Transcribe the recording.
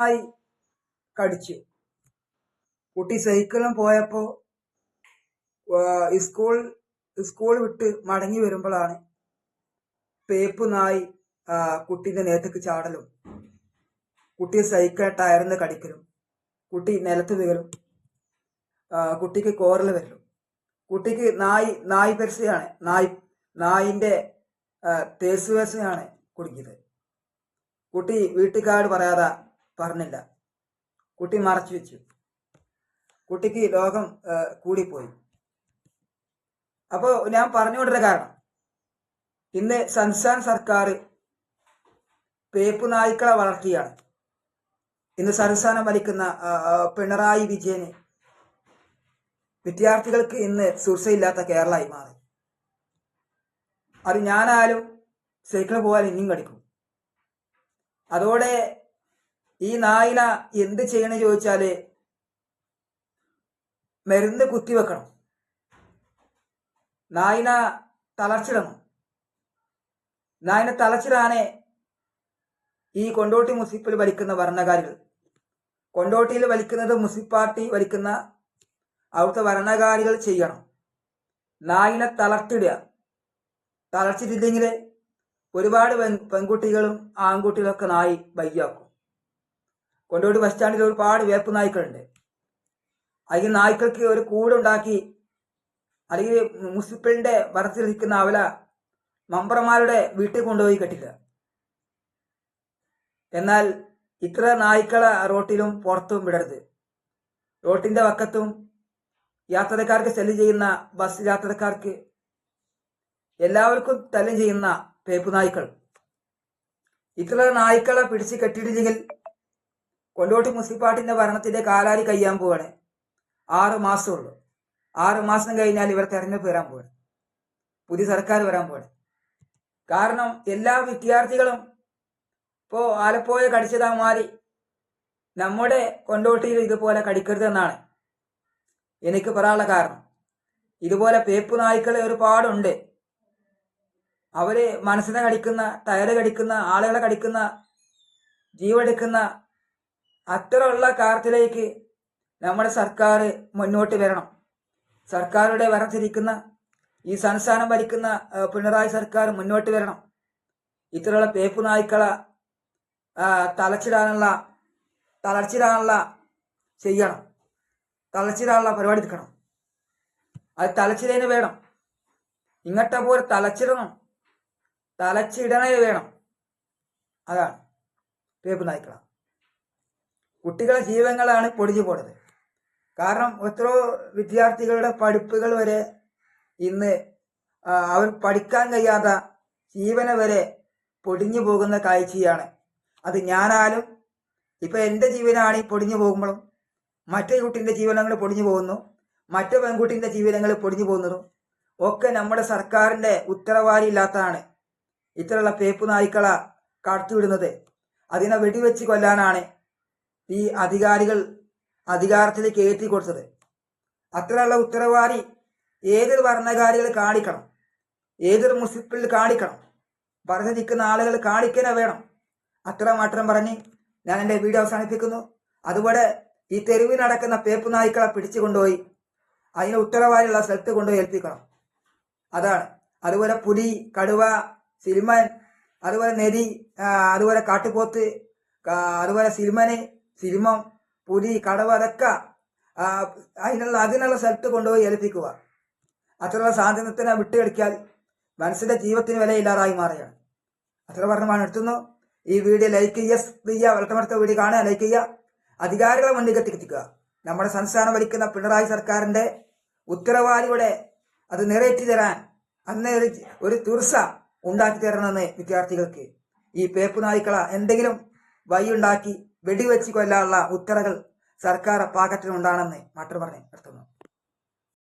ആയി കടിച്ചു. കുട്ടി സൈക്കിളും പോയപ്പോ സ്കൂൾ സ്കൂൾ വിട്ട് മടങ്ങി വരുമ്പോഴാണ് പേപ്പ് നായി കുട്ടിന്റെ നേത്തേക്ക് ചാടലും. കുട്ടിയെ സൈക്കിൾ ടയറിന്ന് കടിക്കലും. കുട്ടി നിലത്ത് വീഴും. കുട്ടിക്ക് കോറൽ വരലും. കുട്ടിക്ക് നായി നായ് പരസ്യമാണ് നായ് നായിന്റെ തേസ് പരസ്യമാണ് കുടിക്കുന്നത് കുട്ടി വീട്ടുകാർ പറയാതെ പറഞ്ഞില്ല. കുട്ടി മറച്ചു വെച്ചു. കുട്ടിക്ക് ലോകം കൂടിപ്പോയി. അപ്പോൾ ഞാൻ പറഞ്ഞു കൊണ്ടിരുന്ന കാരണം ഇന്ന് സംസ്ഥാന സർക്കാർ പേപ്പു നായ്ക്കളെ വളർത്തിയാണ്. ഇന്ന് സംസ്ഥാനം ആ, പിണറായി വിജയന് വിദ്യാർത്ഥികൾക്ക് ഇന്ന് സുരക്ഷയില്ലാത്ത കേരളമായി മാറി. അത് ഞാനായാലും സൈക്കിൾ പോകാൻ ഇനിയും കടിക്കും. അതോടെ ഈ നായിന എന്ത് ചെയ്യണ ചോദിച്ചാൽ മരുന്ന് കുത്തിവെക്കണം നായിന തളച്ചിടണം നായിനെ തളച്ചിടാനേ ഈ കൊണ്ടോട്ടി മുസിപ്പിൽ വലിക്കുന്ന ഭരണകാരികൾ. കൊണ്ടോട്ടിയിൽ വലിക്കുന്നത് മുസിപ്പാർട്ടി വലിക്കുന്ന അവിടുത്തെ ഭരണകാരികൾ ചെയ്യണം. നായിനെ തളർത്തിടുക. തളർച്ചിട്ടില്ലെങ്കിൽ ഒരുപാട് പെൺ പെൺകുട്ടികളും ആൺകുട്ടികളൊക്കെ നായി ബയ്യാക്കും കൊണ്ടോട്ടി ബസ് സ്റ്റാൻഡിൽ ഒരുപാട് വേപ്പ് നായ്ക്കളുണ്ട്. അതിൽ നായ്ക്കൾക്ക് ഒരു കൂടുണ്ടാക്കി അല്ലെങ്കിൽ മുനിസിപ്പലിന്റെ ഭരണത്തിലിരിക്കുന്ന അവല മമ്പറമാരുടെ വീട്ടിൽ കൊണ്ടുപോയി കെട്ടില്ല എന്നാൽ ഇത്ര നായ്ക്കളെ റോട്ടിലും പുറത്തും വിടരുത്. റോട്ടിന്റെ വക്കത്തും യാത്രക്കാർക്ക് ശല്യം ചെയ്യുന്ന ബസ് യാത്രക്കാർക്ക് എല്ലാവർക്കും ശല്യം ചെയ്യുന്ന പേപ്പ് നായ്ക്കൾ ഇത്ര നായ്ക്കളെ പിടിച്ച് കെട്ടിയിട്ടില്ലെങ്കിൽ കൊണ്ടോട്ടി മുനിസിപ്പാലിറ്റിന്റെ ഭരണത്തിന്റെ കാലാരി കഴിയാൻ പോവാണ്. ആറ് മാസമുള്ളൂ ആറ് മാസം കഴിഞ്ഞാൽ ഇവർ തെരഞ്ഞെടുപ്പ് വരാൻ പോവാണ്. പുതിയ സർക്കാർ വരാൻ പോവാണ്. കാരണം എല്ലാ വിദ്യാർത്ഥികളും ഇപ്പോ ആലപ്പുഴ കടിച്ചതാ മാറി നമ്മുടെ കൊണ്ടോട്ടിയിൽ ഇതുപോലെ കടിക്കരുതെന്നാണ് എനിക്ക് പറയാനുള്ള കാരണം. ഇതുപോലെ പേപ്പ് നായ്ക്കൾ ഒരുപാടുണ്ട്. അവർ മനസ്സിനെ കടിക്കുന്ന ടയറ് കടിക്കുന്ന ആളുകളെ കടിക്കുന്ന ജീവെടുക്കുന്ന അത്തരമുള്ള കാര്യത്തിലേക്ക് നമ്മുടെ സർക്കാർ മുന്നോട്ട് വരണം. സർക്കാരുടെ വരത്തിരിക്കുന്ന ഈ സംസ്ഥാനം ഭരിക്കുന്ന പിണറായി സർക്കാർ മുന്നോട്ട് വരണം. ഇത്തരമുള്ള പേപ്പ് നായ്ക്കളെ തലച്ചിടാനുള്ള തളർച്ചിടാനുള്ള ചെയ്യണം. തളച്ചിടാനുള്ള പരിപാടി എടുക്കണം. അത് തലച്ചിടേനെ വേണം. ഇങ്ങോട്ടെ പോലെ തലച്ചിടണം തലച്ചിടണേ വേണം. അതാണ് പേപ്പ് നായ്ക്കള. കുട്ടികളെ ജീവങ്ങളാണ് പൊടിഞ്ഞു പോണത്. കാരണം എത്രയോ വിദ്യാർത്ഥികളുടെ പഠിപ്പുകൾ വരെ ഇന്ന് അവർ പഠിക്കാൻ കഴിയാത്ത ജീവന വരെ പൊടിഞ്ഞു പോകുന്ന കാഴ്ചയാണ്. അത് ഞാനാലും ഇപ്പൊ എന്റെ ജീവനാണ് ഈ പൊടിഞ്ഞു പോകുമ്പോഴും മറ്റേ കുട്ടിന്റെ ജീവനങ്ങൾ പൊടിഞ്ഞു പോകുന്നു മറ്റു പെൺകുട്ടിന്റെ ജീവനങ്ങൾ പൊടിഞ്ഞു പോകുന്നതും ഒക്കെ നമ്മുടെ സർക്കാരിന്റെ ഉത്തരവാദി ഇല്ലാത്തതാണ് ഇത്തരമുള്ള പേപ്പ് നായ്ക്കള കടത്തിവിടുന്നത് അതിനെ വെടിവെച്ച് കൊല്ലാനാണ് ഈ അധികാരികൾ അധികാരത്തിലേക്ക് ഏറ്റി കൊടുത്തത്. അത്രയുള്ള ഉത്തരവാദി ഏതൊരു ഭരണകാരികൾ കാണിക്കണം. ഏതൊരു മുനിസിപ്പലിൽ കാണിക്കണം. പറഞ്ഞു നിൽക്കുന്ന ആളുകൾ കാണിക്കാനേ വേണം. അത്ര മാത്രം പറഞ്ഞ് ഞാൻ എന്റെ വീഡിയോ അവസാനിപ്പിക്കുന്നു. അതുപോലെ ഈ തെരുവിൽ നടക്കുന്ന പേപ്പ് നായ്ക്കളെ പിടിച്ചു കൊണ്ടുപോയി അതിന് ഉത്തരവാദിയുള്ള സ്ഥലത്ത് കൊണ്ടുപോയി ഏൽപ്പിക്കണം. അതാണ്. അതുപോലെ പുലി കടുവ സിൽമൻ അതുപോലെ നെരി അതുപോലെ കാട്ടുപോത്ത് അതുപോലെ സിൽമന് സിൽമം പുലി കടവ് അതൊക്കെ അതിനുള്ള അതിനുള്ള സ്ഥലത്ത് കൊണ്ടുപോയി ഏൽപ്പിക്കുക. അത്രയുള്ള സാന്ത്വനത്തിനെ വിട്ടുകളിക്കാൻ മനസ്സിന്റെ ജീവിതത്തിന് വിലയില്ലാതായി മാറുകയാണ്. അത്ര പറഞ്ഞാണ് എടുത്തുന്നു. ഈ വീഡിയോ ലൈക്ക് ചെയ്യുക ചെയ്യുക വളർത്തമടുത്ത വീഡിയോ കാണുക ലൈക്ക് ചെയ്യുക. അധികാരികളെ മുന്നിൽ എത്തിക്കുക. നമ്മുടെ സംസ്ഥാനം ഭരിക്കുന്ന പിണറായി സർക്കാരിന്റെ ഉത്തരവാദിയുടെ അത് നിറവേറ്റി തരാൻ അന്ന് ഒരു തുറസ ഉണ്ടാക്കി തരണമെന്ന് വിദ്യാർത്ഥികൾക്ക് ഈ പേപ്പ് നായ്ക്കള എന്തെങ്കിലും വഴിയുണ്ടാക്കി വെടിവെച്ച് കൊല്ലാനുള്ള ഉത്തരകൾ സർക്കാർ പാക്കറ്റിലുണ്ടാണെന്ന് മാത്രം പറഞ്ഞു നിർത്തുന്നു.